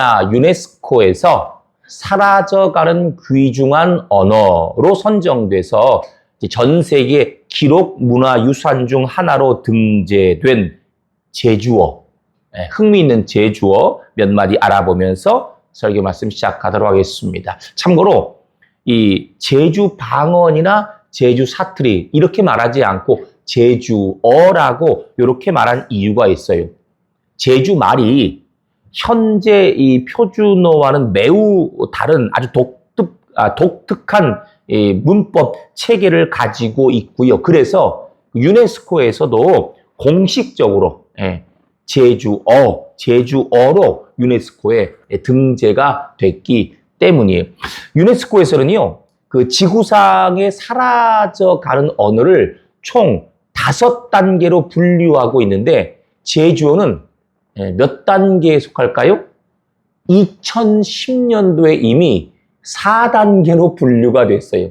나 유네스코에서 사라져가는 귀중한 언어로 선정돼서 전 세계 기록 문화 유산 중 하나로 등재된 제주어, 예, 흥미있는 제주어 몇 마디 알아보면서 설교 말씀 시작하도록 하겠습니다. 참고로 이 제주 방언이나 제주 사투리 이렇게 말하지 않고 제주어라고 이렇게 말한 이유가 있어요. 제주 말이 현재 이 표준어와는 매우 다른 아주 독특, 아, 독특한 이 문법 체계를 가지고 있고요. 그래서 유네스코에서도 공식적으로 예, 제주어, 제주어로 유네스코에 등재가 됐기 때문이에요. 유네스코에서는요, 그 지구상에 사라져가는 언어를 총 다섯 단계로 분류하고 있는데 제주어는 예, 몇 단계에 속할까요? 2010년도에 이미 4단계로 분류가 됐어요.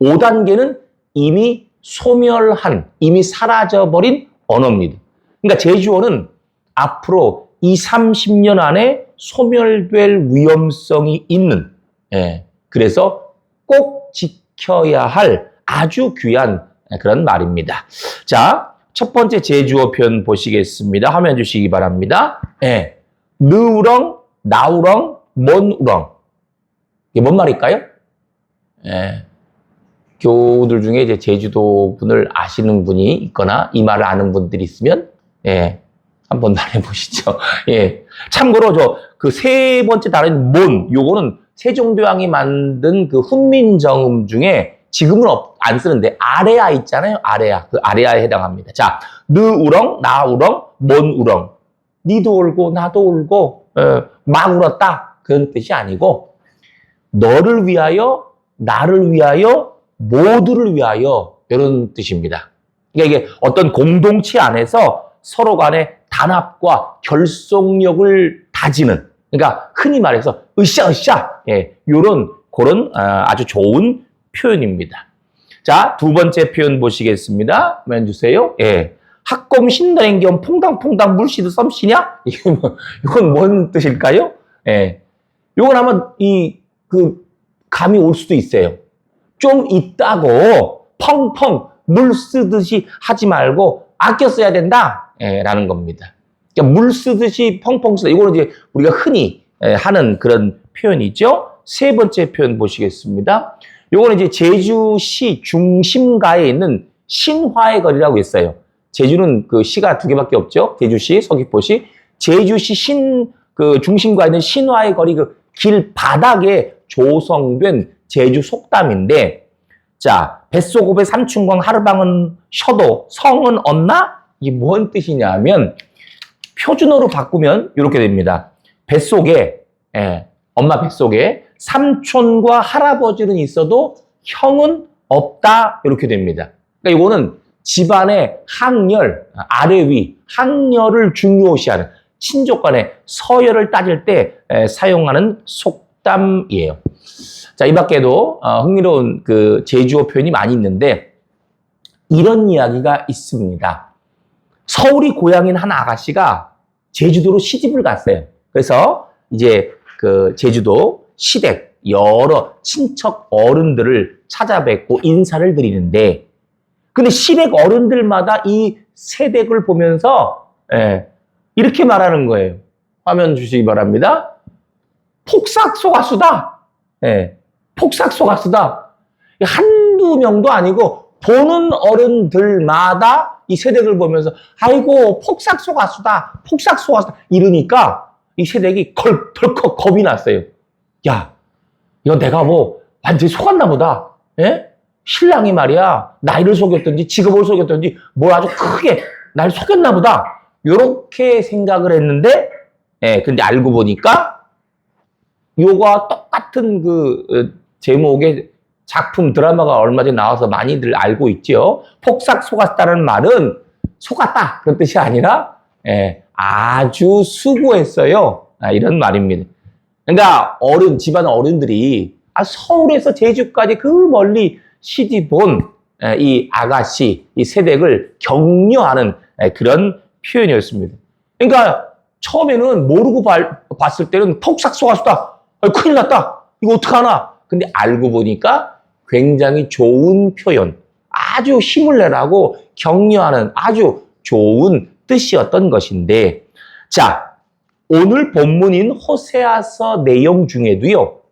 5단계는 이미 소멸한, 이미 사라져버린 언어입니다. 그러니까 제주어는 앞으로 2, 30년 안에 소멸될 위험성이 있는, 예, 그래서 꼭 지켜야 할 아주 귀한 그런 말입니다. 자, 첫 번째 제주어 표현 보시겠습니다. 화면 주시기 바랍니다. 예. 느우렁, 나우렁, 먼우렁. 이게 뭔 말일까요? 예. 교우들 중에 이제 제주도 분을 아시는 분이 있거나 이 말을 아는 분들이 있으면, 예. 한번 말해 보시죠. 예. 참고로 저 그 세 번째 단어인 몬, 요거는 세종대왕이 만든 그 훈민정음 중에 지금은 없, 안 쓰는데 아레아 있잖아요. 아레아. 그 아레아에 해당합니다. 자, 느 우렁, 나 우렁, 먼우렁. 니도 울고 나도 울고 어, 막 울었다. 그런 뜻이 아니고 너를 위하여, 나를 위하여, 모두를 위하여 이런 뜻입니다. 그러니까 이게 어떤 공동체 안에서 서로 간의 단합과 결속력을 다지는 그러니까 흔히 말해서 으쌰으쌰 예, 요런 그런 아, 아주 좋은 표현입니다. 자, 두 번째 표현 보시겠습니다. 면 주세요. 예. 학검 신다는 겸 퐁당퐁당 물시드 썸씨냐? 이건, 뭐, 이건 뭔 뜻일까요? 예. 요건 아마 이, 그, 감이 올 수도 있어요. 좀 있다고 펑펑 물 쓰듯이 하지 말고 아껴 써야 된다. 예, 라는 겁니다. 그러니까 물 쓰듯이 펑펑 쓰다. 이거는 이제 우리가 흔히 예, 하는 그런 표현이죠. 세 번째 표현 보시겠습니다. 요거는 이제 제주시 중심가에 있는 신화의 거리라고 있어요. 제주는 그 시가 두 개밖에 없죠. 제주시, 서귀포시. 제주시 신, 그 중심가에 있는 신화의 거리 그 길 바닥에 조성된 제주 속담인데, 자, 뱃속읍의 삼춘광 하르방은 쉬어도 성은 얻나? 이게 뭔 뜻이냐면, 표준어로 바꾸면 이렇게 됩니다. 뱃속에, 예, 엄마 뱃속에 삼촌과 할아버지는 있어도 형은 없다. 이렇게 됩니다. 그러니까 이거는 집안의 학렬, 아래 위, 학렬을 중요시하는 친족 간의 서열을 따질 때 에, 사용하는 속담이에요. 자, 이 밖에도 어, 흥미로운 그 제주어 표현이 많이 있는데 이런 이야기가 있습니다. 서울이 고향인 한 아가씨가 제주도로 시집을 갔어요. 그래서 이제 그 제주도 시댁 여러 친척 어른들을 찾아뵙고 인사를 드리는데 근데 시댁 어른들마다 이 세댁을 보면서 예, 이렇게 말하는 거예요. 화면 주시기 바랍니다. 폭삭 속았수다. 예, 폭삭 속았수다. 한두 명도 아니고 보는 어른들마다 이 세댁을 보면서 아이고 폭삭 속았수다. 폭삭 속았수다. 이러니까 이 세댁이 걸, 덜컥 겁이 났어요. 야, 이거 내가 뭐 완전히 속았나 보다. 예? 신랑이 말이야 나이를 속였든지 직업을 속였든지 뭘 아주 크게 날 속였나 보다. 요렇게 생각을 했는데 예, 근데 알고 보니까 요거와 똑같은 그 어, 제목의 작품 드라마가 얼마 전에 나와서 많이들 알고 있죠. 폭삭 속았다는 말은 속았다 그런 뜻이 아니라 예, 아주 수고했어요. 아, 이런 말입니다. 그러니까 어른 집안 어른들이 아, 서울에서 제주까지 그 멀리 시집 온이 아가씨, 이 세댁을 격려하는 에, 그런 표현이었습니다. 그러니까 처음에는 모르고 발- 봤을 때는 톡싹 쏘았다. 아, 큰일 났다. 이거 어떡하나. 근데 알고 보니까 굉장히 좋은 표현, 아주 힘을 내라고 격려하는 아주 좋은 뜻이었던 것인데, 자, 오늘 본문인 호세아서 내용 중에도요,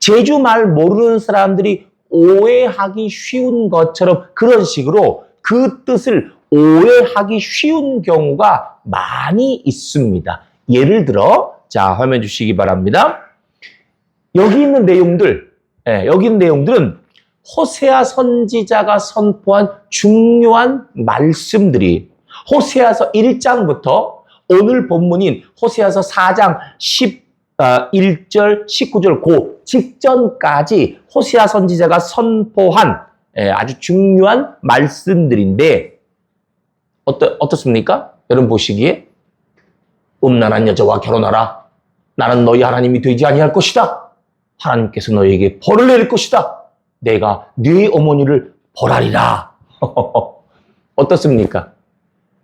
제주 말 모르는 사람들이 오해하기 쉬운 것처럼 그런 식으로 그 뜻을 오해하기 쉬운 경우가 많이 있습니다. 예를 들어, 자, 화면 주시기 바랍니다. 여기 있는 내용들, 예, 여기 있는 내용들은 호세아 선지자가 선포한 중요한 말씀들이 호세아서 1장부터 오늘 본문인 호세아서 4장 11절, 19절 그 직전까지 호세아 선지자가 선포한 예, 아주 중요한 말씀들인데 어떠, 어떻습니까? 여러분 보시기에 음란한 여자와 결혼하라. 나는 너희 하나님이 되지 아니할 것이다. 하나님께서 너에게 벌을 내릴 것이다. 내가 네 어머니를 벌하리라. 어떻습니까?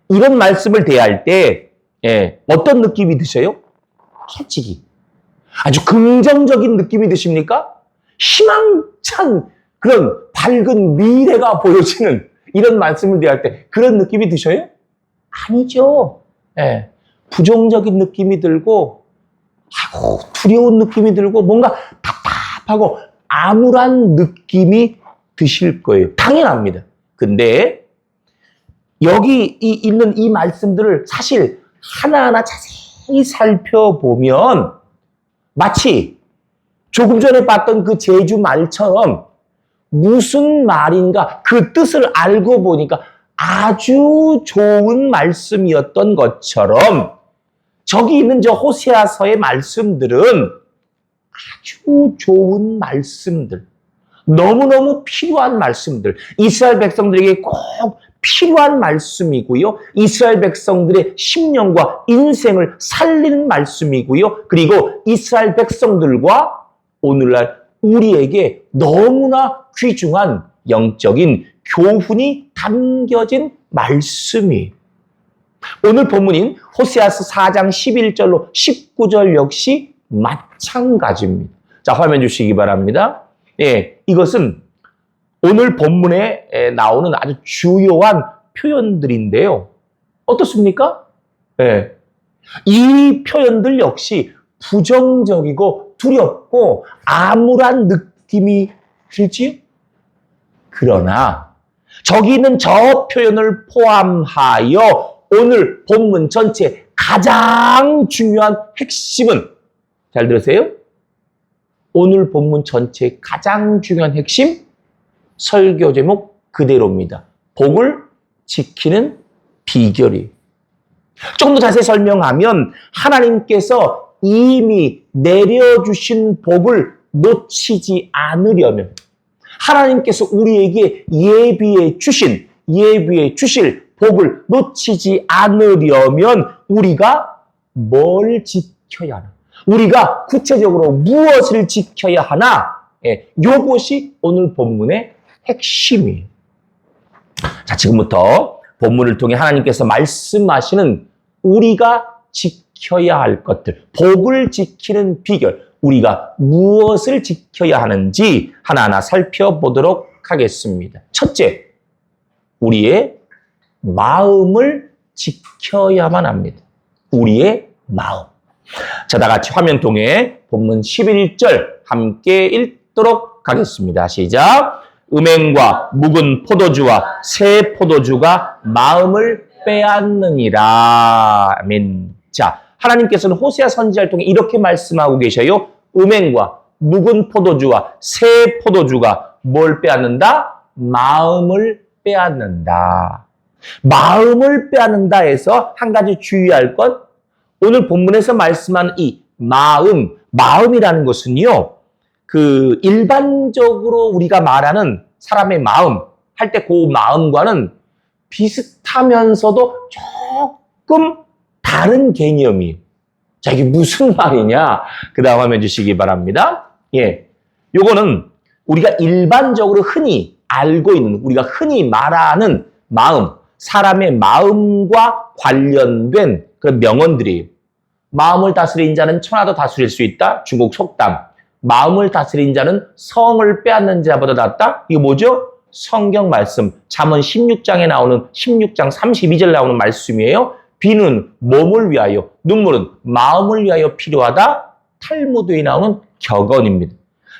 이런 말씀을 대할 때 예, 어떤 느낌이 드셔요? 솔직히 아주 긍정적인 느낌이 드십니까? 희망찬 그런 밝은 미래가 보여지는 이런 말씀을 대할 때 그런 느낌이 드셔요? 아니죠. 예, 부정적인 느낌이 들고 하고 두려운 느낌이 들고 뭔가 답답하고 암울한 느낌이 드실 거예요. 당연합니다. 근데 여기 이, 있는 이 말씀들을 사실 하나하나 자세히 살펴보면 마치 조금 전에 봤던 그 제주 말처럼 무슨 말인가 그 뜻을 알고 보니까 아주 좋은 말씀이었던 것처럼 저기 있는 저 호세아서의 말씀들은 아주 좋은 말씀들, 너무너무 필요한 말씀들, 이스라엘 백성들에게 꼭 필요한 말씀이고요. 이스라엘 백성들의 심령과 인생을 살리는 말씀이고요. 그리고 이스라엘 백성들과 오늘날 우리에게 너무나 귀중한 영적인 교훈이 담겨진 말씀이 오늘 본문인 호세아서 4장 11절로 19절 역시 마찬가지입니다. 자, 화면 주시기 바랍니다. 예, 이것은 오늘 본문에 에, 나오는 아주 주요한 표현들인데요. 어떻습니까? 예. 이 표현들 역시 부정적이고 두렵고 암울한 느낌이 들지요? 그러나 저기 있는 저 표현을 포함하여 오늘 본문 전체 가장 중요한 핵심은 잘 들으세요? 오늘 본문 전체 가장 중요한 핵심 설교 제목 그대로입니다. 복을 지키는 비결이. 조금 더 자세히 설명하면 하나님께서 이미 내려주신 복을 놓치지 않으려면 하나님께서 우리에게 예비해 주신 예비해 주실 복을 놓치지 않으려면 우리가 뭘 지켜야 하나? 우리가 구체적으로 무엇을 지켜야 하나? 예, 요것이 오늘 본문의 핵심이에요. 자, 지금부터 본문을 통해 하나님께서 말씀하시는 우리가 지켜야 할 것들, 복을 지키는 비결, 우리가 무엇을 지켜야 하는지 하나하나 살펴보도록 하겠습니다. 첫째, 우리의 마음을 지켜야만 합니다. 우리의 마음. 자, 다 같이 화면 통해 본문 11절 함께 읽도록 하겠습니다. 시작. 음행과 묵은 포도주와 새 포도주가 마음을 빼앗느니라. 아멘. 자, 하나님께서는 호세아 선지자를 통해 이렇게 말씀하고 계셔요. 음행과 묵은 포도주와 새 포도주가 뭘 빼앗는다? 마음을 빼앗는다. 마음을 빼앗는다 해서 한 가지 주의할 것, 오늘 본문에서 말씀하는 이 마음, 마음이라는 것은요, 그 일반적으로 우리가 말하는 사람의 마음 할 때 그 마음과는 비슷하면서도 조금 다른 개념이에요. 자, 이게 무슨 말이냐? 그 다음 화면 주시기 바랍니다. 예. 요거는 우리가 일반적으로 흔히 알고 있는, 우리가 흔히 말하는 마음, 사람의 마음과 관련된 그런 명언들이에요. 마음을 다스린 자는 천하도 다스릴 수 있다. 중국 속담. 마음을 다스린 자는 성을 빼앗는 자보다 낫다. 이거 뭐죠? 성경 말씀. 잠언 16장에 나오는 16장 32절 나오는 말씀이에요. 비는 몸을 위하여, 눈물은 마음을 위하여 필요하다. 탈무드에 나오는 격언입니다.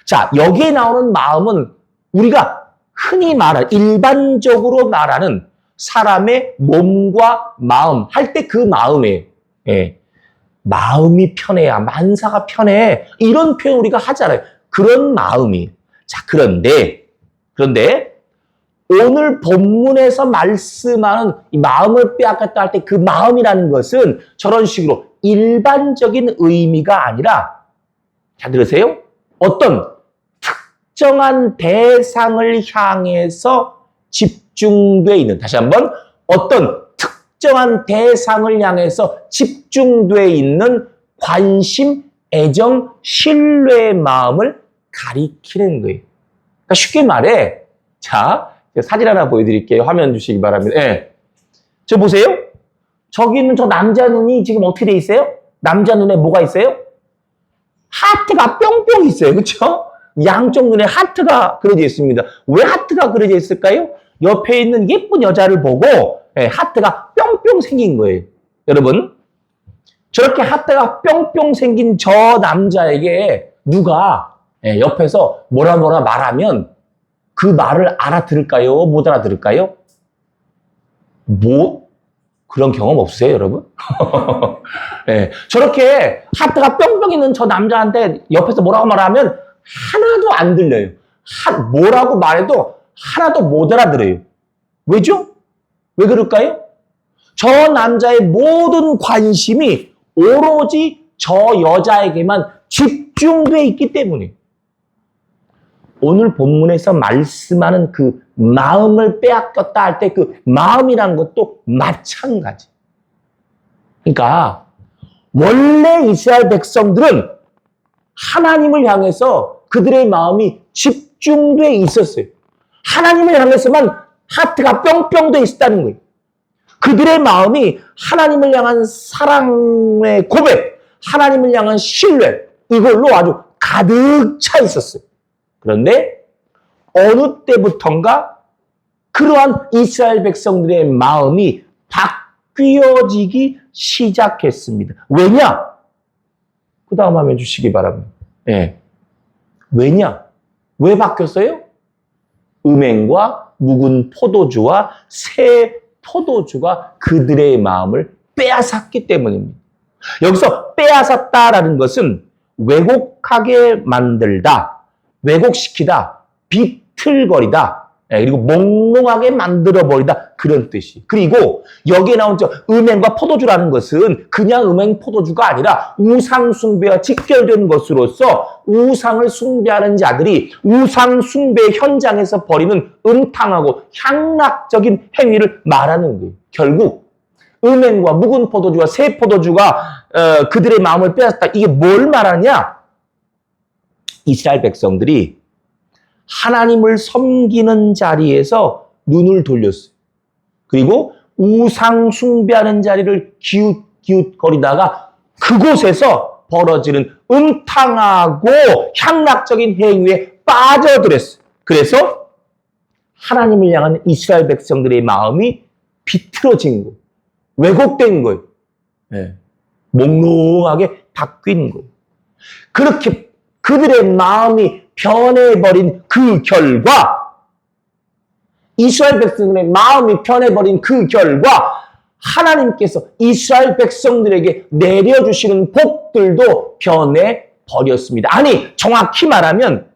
자, 여기에 나오는 마음은 우리가 흔히 말하는 일반적으로 말하는 사람의 몸과 마음 할 때 그 마음에 예. 마음이 편해야 만사가 편해 이런 표현 우리가 하잖아요. 그런 마음이 자 그런데 그런데 오늘 본문에서 말씀하는 이 마음을 빼앗겼다 할 때 그 마음이라는 것은 저런 식으로 일반적인 의미가 아니라 잘 들으세요. 어떤 특정한 대상을 향해서 집중돼 있는 다시 한번 어떤 특정한 대상을 향해서 집중돼 있는 관심, 애정, 신뢰의 마음을 가리키는 거예요. 그러니까 쉽게 말해, 자 사진 하나 보여드릴게요. 화면 주시기 바랍니다. 예. 저 보세요. 저기 있는 저 남자 눈이 지금 어떻게 돼 있어요? 남자 눈에 뭐가 있어요? 하트가 뿅뿅 있어요. 그렇죠? 양쪽 눈에 하트가 그려져 있습니다. 왜 하트가 그려져 있을까요? 옆에 있는 예쁜 여자를 보고 예, 하트가 뿅 뿅 생긴 거예요. 여러분, 저렇게 하트가 뿅뿅 생긴 저 남자에게 누가 예, 옆에서 뭐라 뭐라 말하면 그 말을 알아들을까요? 못 알아들을까요? 뭐 그런 경험 없으세요, 여러분? 예, 저렇게 하트가 뿅뿅 있는 저 남자한테 옆에서 뭐라고 말하면 하나도 안 들려요. 하, 뭐라고 말해도 하나도 못 알아들어요. 왜죠? 왜 그럴까요? 저 남자의 모든 관심이 오로지 저 여자에게만 집중돼 있기 때문에 오늘 본문에서 말씀하는 그 마음을 빼앗겼다 할 때 그 마음이라는 것도 마찬가지. 그러니까 원래 이스라엘 백성들은 하나님을 향해서 그들의 마음이 집중돼 있었어요. 하나님을 향해서만 하트가 뿅뿅 돼 있었다는 거예요. 그들의 마음이 하나님을 향한 사랑의 고백, 하나님을 향한 신뢰, 이걸로 아주 가득 차 있었어요. 그런데 어느 때부턴가 그러한 이스라엘 백성들의 마음이 바뀌어지기 시작했습니다. 왜냐? 그 다음 화면 주시기 바랍니다. 예. 왜냐? 왜 바뀌었어요? 음행과 묵은 포도주와 새 포도주가 그들의 마음을 빼앗았기 때문입니다. 여기서 빼앗았다라는 것은 왜곡하게 만들다, 왜곡시키다, 비틀거리다, 예, 그리고 몽롱하게 만들어버리다 그런 뜻이. 그리고 여기에 나온 저 음행과 포도주라는 것은 그냥 음행 포도주가 아니라 우상 숭배와 직결된 것으로서 우상을 숭배하는 자들이 우상 숭배 현장에서 벌이는 음탕하고 향락적인 행위를 말하는 거예요. 결국 음행과 묵은 포도주와 새 포도주가 어, 그들의 마음을 빼앗다. 이게 뭘 말하냐? 이스라엘 백성들이 하나님을 섬기는 자리에서 눈을 돌렸어요. 그리고 우상 숭배하는 자리를 기웃기웃거리다가 그곳에서 벌어지는 음탕하고 향락적인 행위에 빠져들었어요. 그래서 하나님을 향한 이스라엘 백성들의 마음이 비틀어진 거예요. 왜곡된 거예요. 네. 몽롱하게 바뀐 거예요. 그렇게 그들의 마음이 변해버린 그 결과, 이스라엘 백성들의 마음이 변해버린 그 결과, 하나님께서 이스라엘 백성들에게 내려주시는 복들도 변해버렸습니다. 아니, 정확히 말하면,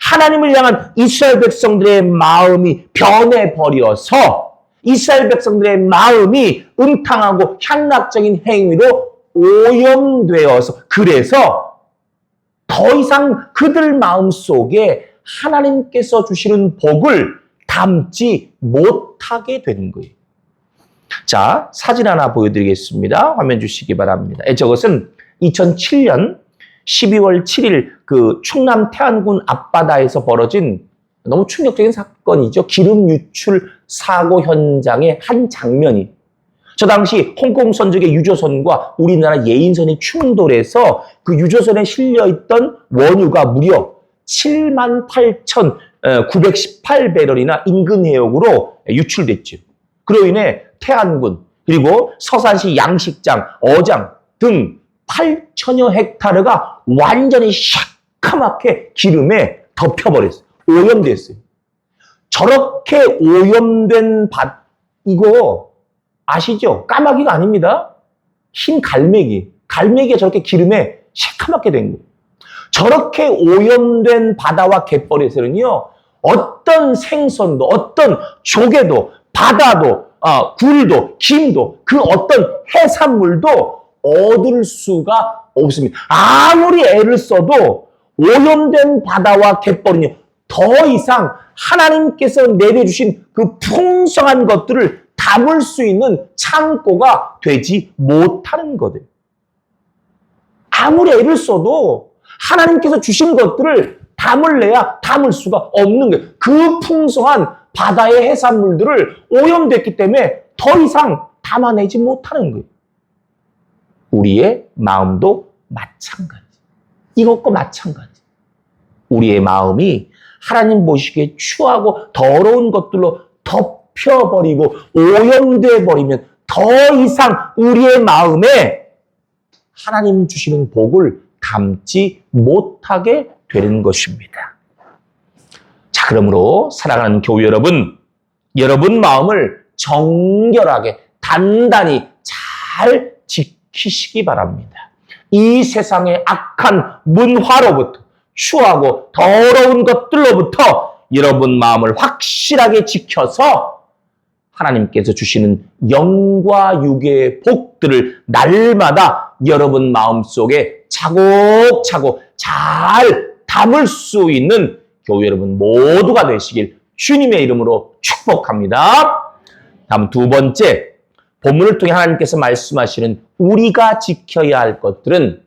하나님을 향한 이스라엘 백성들의 마음이 변해버려서, 이스라엘 백성들의 마음이 음탕하고 향락적인 행위로 오염되어서, 그래서 더 이상 그들 마음 속에 하나님께서 주시는 복을 담지 못하게 되는 거예요. 자, 사진 하나 보여드리겠습니다. 화면 주시기 바랍니다. 예, 저것은 2007년 12월 7일 그 충남 태안군 앞바다에서 벌어진 너무 충격적인 사건이죠. 기름 유출 사고 현장의 한 장면이 저 당시 홍콩 선적의 유조선과 우리나라 예인선이 충돌해서 그 유조선에 실려있던 원유가 무려 7만 8,918배럴이나 인근 해역으로 유출됐죠. 그로 인해 태안군 그리고 서산시 양식장, 어장 등 8천여 헥타르가 완전히 시커멓게 기름에 덮여버렸어요. 오염됐어요. 저렇게 오염된 밭, 이거 아시죠? 까마귀가 아닙니다. 흰 갈매기. 갈매기가 저렇게 기름에 시커멓게 된 거예요. 저렇게 오염된 바다와 갯벌에서는요, 어떤 생선도, 어떤 조개도, 바다도, 아, 굴도, 김도, 그 어떤 해산물도 얻을 수가 없습니다. 아무리 애를 써도 오염된 바다와 갯벌은요, 더 이상 하나님께서 내려주신 그 풍성한 것들을 담을 수 있는 창고가 되지 못하는 거들. 아무리 애를 써도 하나님께서 주신 것들을 담을래야 담을 수가 없는 거예요. 그 풍성한 바다의 해산물들을 오염됐기 때문에 더 이상 담아내지 못하는 거예요. 우리의 마음도 마찬가지. 이것과 마찬가지. 우리의 마음이 하나님 보시기에 추하고 더러운 것들로 덮 여버리고 오염돼 버리면 더 이상 우리의 마음에 하나님 주시는 복을 담지 못하게 되는 것입니다. 자, 그러므로 사랑하는 교회 여러분, 여러분 마음을 정결하게 단단히 잘 지키시기 바랍니다. 이 세상의 악한 문화로부터 추하고 더러운 것들로부터 여러분 마음을 확실하게 지켜서 하나님께서 주시는 영과 육의 복들을 날마다 여러분 마음속에 차곡차곡 잘 담을 수 있는 교회 여러분 모두가 되시길 주님의 이름으로 축복합니다. 다음 두 번째 본문을 통해 하나님께서 말씀하시는 우리가 지켜야 할 것들은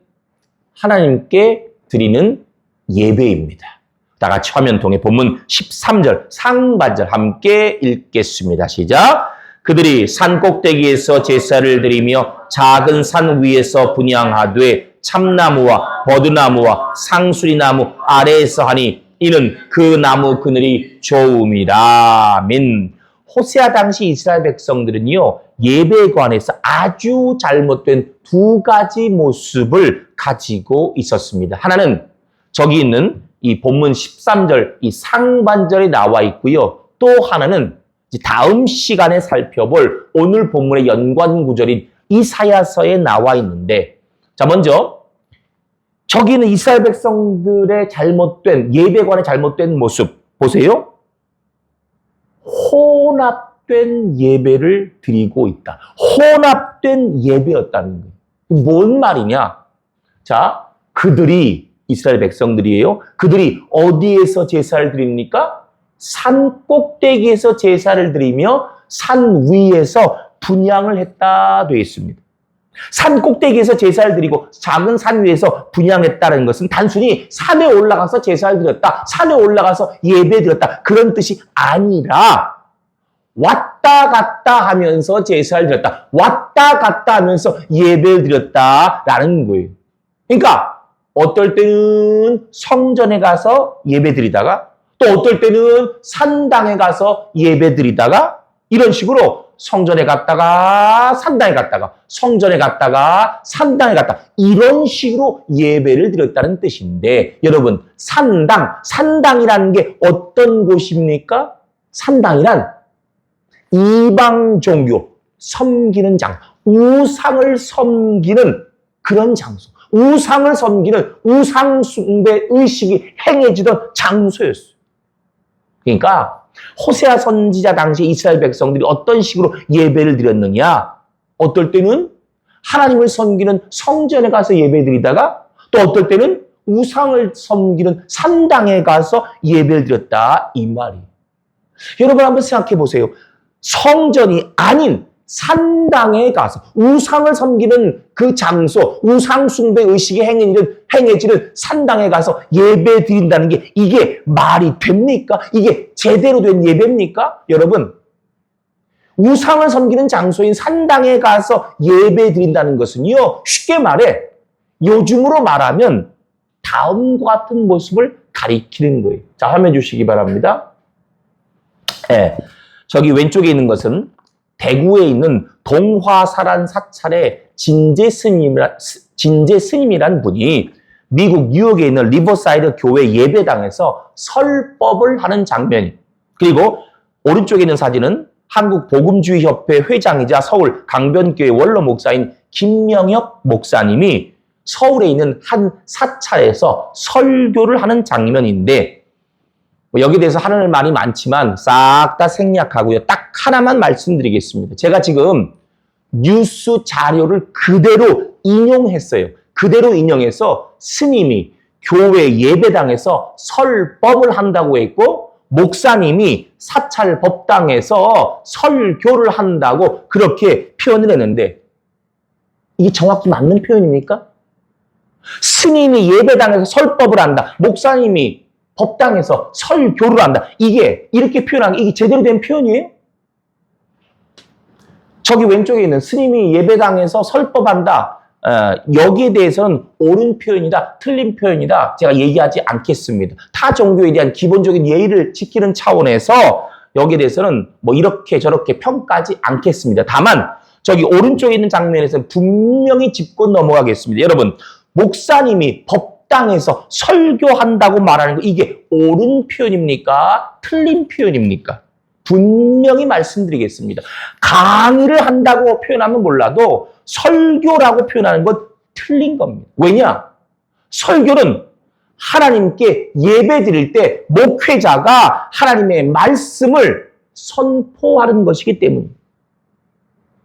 하나님께 드리는 예배입니다. 다 같이 화면 통해 본문 13절 상반절 함께 읽겠습니다. 시작. 그들이 산 꼭대기에서 제사를 드리며 작은 산 위에서 분양하되 참나무와 버드나무와 상수리나무 아래에서 하니 이는 그 나무 그늘이 좋음이라. 아멘. 호세아 당시 이스라엘 백성들은요, 예배에 관해서 아주 잘못된 두 가지 모습을 가지고 있었습니다. 하나는 저기 있는 이 본문 13절 이 상반절에 나와 있고요. 또 하나는 다음 시간에 살펴볼 오늘 본문의 연관 구절인 이사야서에 나와 있는데 자 먼저 저기는 이스라엘 백성들의 잘못된 예배관의 잘못된 모습 보세요. 혼합된 예배를 드리고 있다. 혼합된 예배였다는 거예요. 뭔 말이냐? 자, 그들이 이스라엘 백성들이에요. 그들이 어디에서 제사를 드립니까? 산 꼭대기에서 제사를 드리며 산 위에서 분양을 했다 되어 있습니다. 산 꼭대기에서 제사를 드리고 작은 산 위에서 분양했다는 것은 단순히 산에 올라가서 제사를 드렸다, 산에 올라가서 예배 드렸다 그런 뜻이 아니라 왔다 갔다 하면서 제사를 드렸다, 왔다 갔다 하면서 예배를 드렸다라는 거예요. 그러니까 어떨 때는 성전에 가서 예배 드리다가 또 어떨 때는 산당에 가서 예배 드리다가 이런 식으로 성전에 갔다가 산당에 갔다가 성전에 갔다가 산당에 갔다 이런 식으로 예배를 드렸다는 뜻인데 여러분 산당 산당이라는 게 어떤 곳입니까? 산당이란 이방 종교 섬기는 장 우상을 섬기는 그런 장소 우상을 섬기는 우상 숭배 의식이 행해지던 장소였어요. 그러니까 호세아 선지자 당시 이스라엘 백성들이 어떤 식으로 예배를 드렸느냐? 어떨 때는 하나님을 섬기는 성전에 가서 예배 드리다가 또 어떨 때는 우상을 섬기는 산당에 가서 예배를 드렸다 이 말이에요. 여러분 한번 생각해 보세요. 성전이 아닌 산당에 가서 우상을 섬기는 그 장소, 우상 숭배 의식이 행해지는, 행해지는 산당에 가서 예배 드린다는 게 이게 말이 됩니까? 이게 제대로 된 예배입니까? 여러분, 우상을 섬기는 장소인 산당에 가서 예배 드린다는 것은요, 쉽게 말해, 요즘으로 말하면 다음과 같은 모습을 가리키는 거예요. 자, 화면 주시기 바랍니다. 예. 저기 왼쪽에 있는 것은 대구에 있는 동화사란 사찰의 진재 스님이라, 진재 스님이란 분이 미국 뉴욕에 있는 리버사이드 교회 예배당에서 설법을 하는 장면이 그리고 오른쪽에 있는 사진은 한국 복음주의 협회 회장이자 서울 강변교회 원로 목사인 김명엽 목사님이 서울에 있는 한 사찰에서 설교를 하는 장면인데 뭐 여기에 대해서 하는 말이 많지만 싹 다 생략하고요. 딱 하나만 말씀드리겠습니다. 제가 지금 뉴스 자료를 그대로 인용했어요. 그대로 인용해서 스님이 교회 예배당에서 설법을 한다고 했고 목사님이 사찰 법당에서 설교를 한다고 그렇게 표현을 했는데 이게 정확히 맞는 표현입니까? 스님이 예배당에서 설법을 한다. 목사님이 법당에서 설교를 한다. 이게 이렇게 표현한 게 이게 제대로 된 표현이에요? 저기 왼쪽에 있는 스님이 예배당에서 설법한다. 어, 여기에 대해서는 옳은 표현이다, 틀린 표현이다. 제가 얘기하지 않겠습니다. 타 종교에 대한 기본적인 예의를 지키는 차원에서 여기에 대해서는 뭐 이렇게 저렇게 평가하지 않겠습니다. 다만 저기 오른쪽에 있는 장면에서 분명히 짚고 넘어가겠습니다. 여러분, 목사님이 법당에서 설교한다고 말하는 거 이게 옳은 표현입니까? 틀린 표현입니까? 분명히 말씀드리겠습니다. 강의를 한다고 표현하면 몰라도 설교라고 표현하는 건 틀린 겁니다. 왜냐? 설교는 하나님께 예배 드릴 때 목회자가 하나님의 말씀을 선포하는 것이기 때문입니다.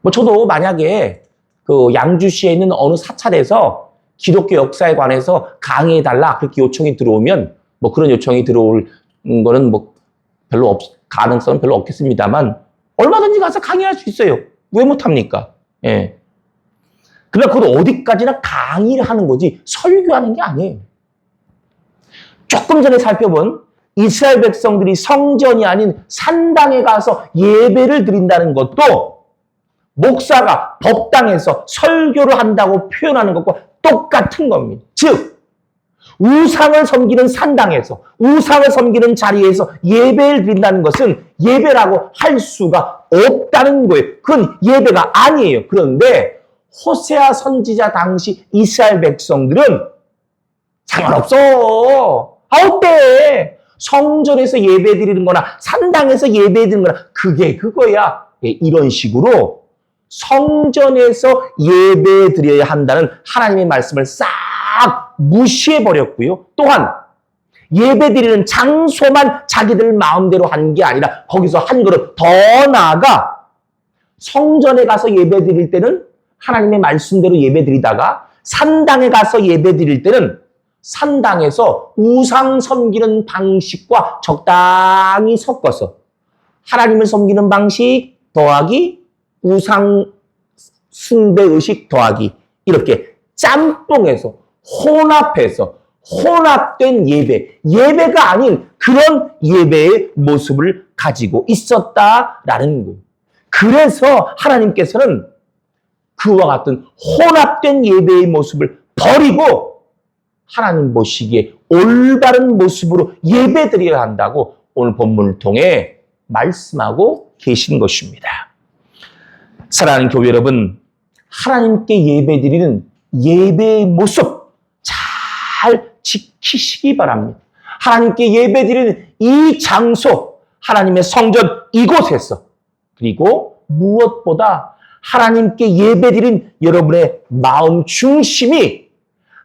뭐 저도 만약에 그 양주시에 있는 어느 사찰에서 기독교 역사에 관해서 강의해달라 그렇게 요청이 들어오면 뭐 그런 요청이 들어올 거는 뭐 별로 없, 가능성은 별로 없겠습니다만 얼마든지 가서 강의할 수 있어요. 왜 못합니까? 예. 그러나 그걸 어디까지나 강의를 하는 거지 설교하는 게 아니에요. 조금 전에 살펴본 이스라엘 백성들이 성전이 아닌 산당에 가서 예배를 드린다는 것도 목사가 법당에서 설교를 한다고 표현하는 것과 똑같은 겁니다. 즉, 우상을 섬기는 산당에서, 우상을 섬기는 자리에서 예배를 드린다는 것은 예배라고 할 수가 없다는 거예요. 그건 예배가 아니에요. 그런데 호세아 선지자 당시 이스라엘 백성들은 상관없어. 아, 어때? 성전에서 예배 드리는 거나 산당에서 예배 드리는 거나 그게 그거야. 예, 이런 식으로 성전에서 예배 드려야 한다는 하나님의 말씀을 싹 무시해 버렸고요. 또한 예배 드리는 장소만 자기들 마음대로 한 게 아니라 거기서 한 걸음 더 나아가 성전에 가서 예배 드릴 때는 하나님의 말씀대로 예배 드리다가 산당에 가서 예배 드릴 때는 산당에서 우상 섬기는 방식과 적당히 섞어서 하나님을 섬기는 방식 더하기 우상 숭배 의식 더하기 이렇게 짬뽕해서 혼합해서 혼합된 예배, 예배가 아닌 그런 예배의 모습을 가지고 있었다라는 거예요. 그래서 하나님께서는 그와 같은 혼합된 예배의 모습을 버리고 하나님 보시기에 올바른 모습으로 예배 드려야 한다고 오늘 본문을 통해 말씀하고 계신 것입니다. 사랑하는 교회 여러분, 하나님께 예배 드리는 예배의 모습 잘 지키시기 바랍니다. 하나님께 예배 드리는 이 장소, 하나님의 성전 이곳에서 그리고 무엇보다 하나님께 예배드린 여러분의 마음 중심이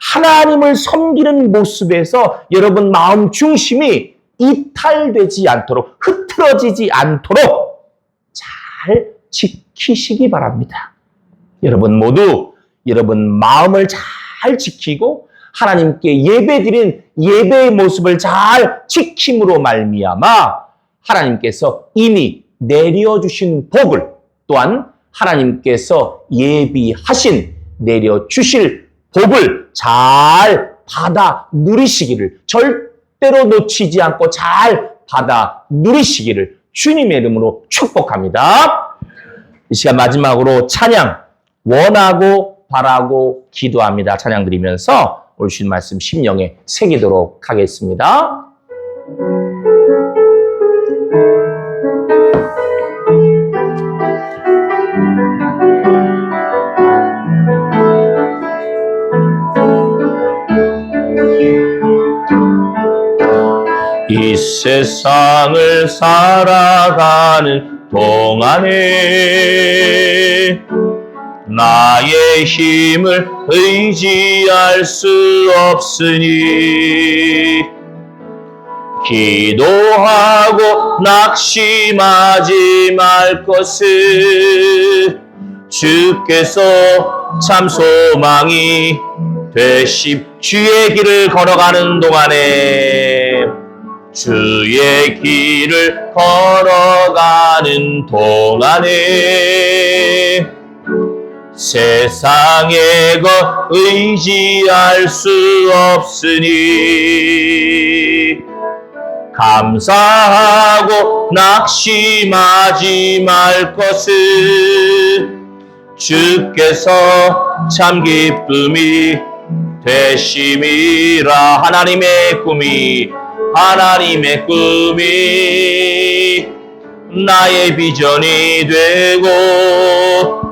하나님을 섬기는 모습에서 여러분 마음 중심이 이탈되지 않도록 흐트러지지 않도록 잘 지키시기 바랍니다. 여러분 모두 여러분 마음을 잘 지키고 하나님께 예배드린 예배의 모습을 잘 지킴으로 말미암아 하나님께서 이미 내려주신 복을 또한 하나님께서 예비하신 내려주실 복을 잘 받아 누리시기를 절대로 놓치지 않고 잘 받아 누리시기를 주님의 이름으로 축복합니다. 이 시간 마지막으로 찬양 원하고 바라고 기도합니다. 찬양 드리면서 주신 말씀 심령에 새기도록 하겠습니다. 이 세상을 살아가는 동안에 나의 힘을 의지할 수 없으니 기도하고 낙심하지 말 것을 주께서 참 소망이 되심 주의 길을 걸어가는 동안에 주의 길을 걸어가는 동안에 세상의 것 의지할 수 없으니 감사하고 낙심하지 말 것을 주께서 참 기쁨이 되심이라 하나님의 꿈이 하나님의 꿈이 나의 비전이 되고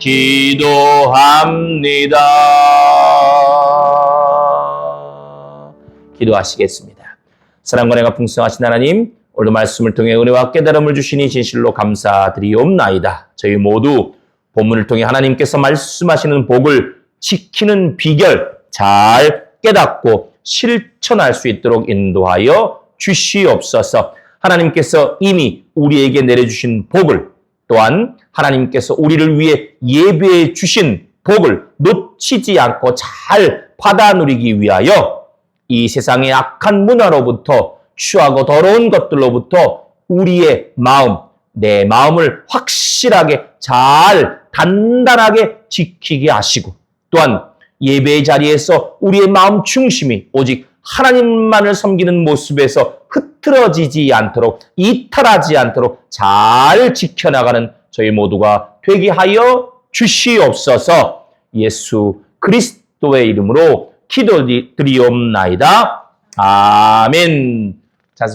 기도합니다. 기도하시겠습니다. 사랑과 내가 풍성하신 하나님, 오늘 말씀을 통해 은혜와 깨달음을 주시니 진실로 감사드리옵나이다. 저희 모두 본문을 통해 하나님께서 말씀하시는 복을 지키는 비결 잘 깨닫고 실천할 수 있도록 인도하여 주시옵소서. 하나님께서 이미 우리에게 내려주신 복을 또한 하나님께서 우리를 위해 예배해 주신 복을 놓치지 않고 잘 받아 누리기 위하여 이 세상의 악한 문화로부터 취하고 더러운 것들로부터 우리의 마음, 내 마음을 확실하게 잘 단단하게 지키게 하시고 또한 예배의 자리에서 우리의 마음 중심이 오직 하나님만을 섬기는 모습에서 흐트러지지 않도록 이탈하지 않도록 잘 지켜나가는 저희 모두가 되게 하여 주시옵소서 예수 그리스도의 이름으로 기도드리옵나이다. 아멘.